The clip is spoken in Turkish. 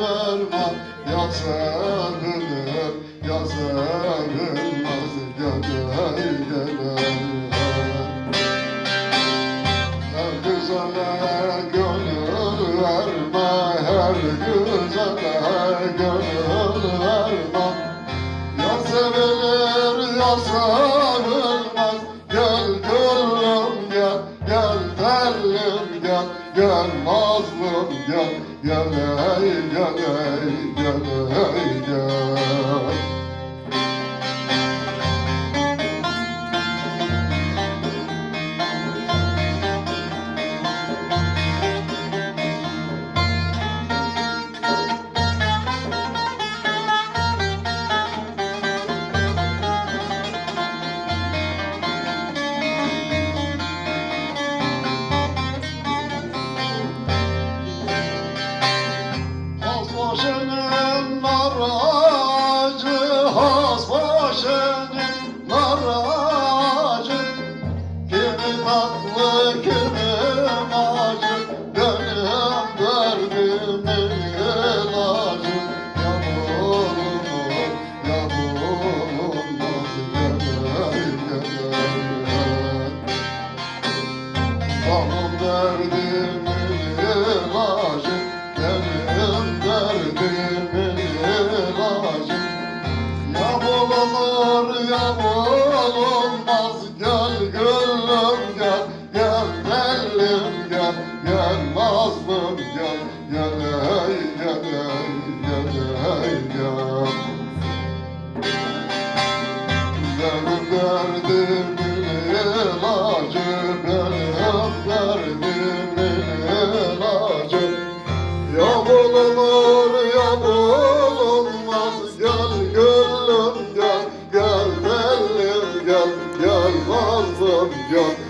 vermem Yazarılır, yazarılmaz gönül Her güzele gönül verme Her güzele gönül verme Yazarılır, yazarılır gel Gel mazlum gel Gel ey gel ey gel ey gel has başının nar ağacı. Kimi tatlı, kimi acı, benim derdimin ilacı. Yavrum, yavrum, nasıl gele gele. Tamam derdimin ilacı Benim derdimin ilacı bulunur ya bulunmaz Gel gülüm gel Gel tellim gel Gel nazlım gel Gel ey gel Gel gel. Benim derdimin ilacı Benim derdimin ilacı Ya bulunur ya bulunmaz gülüm gel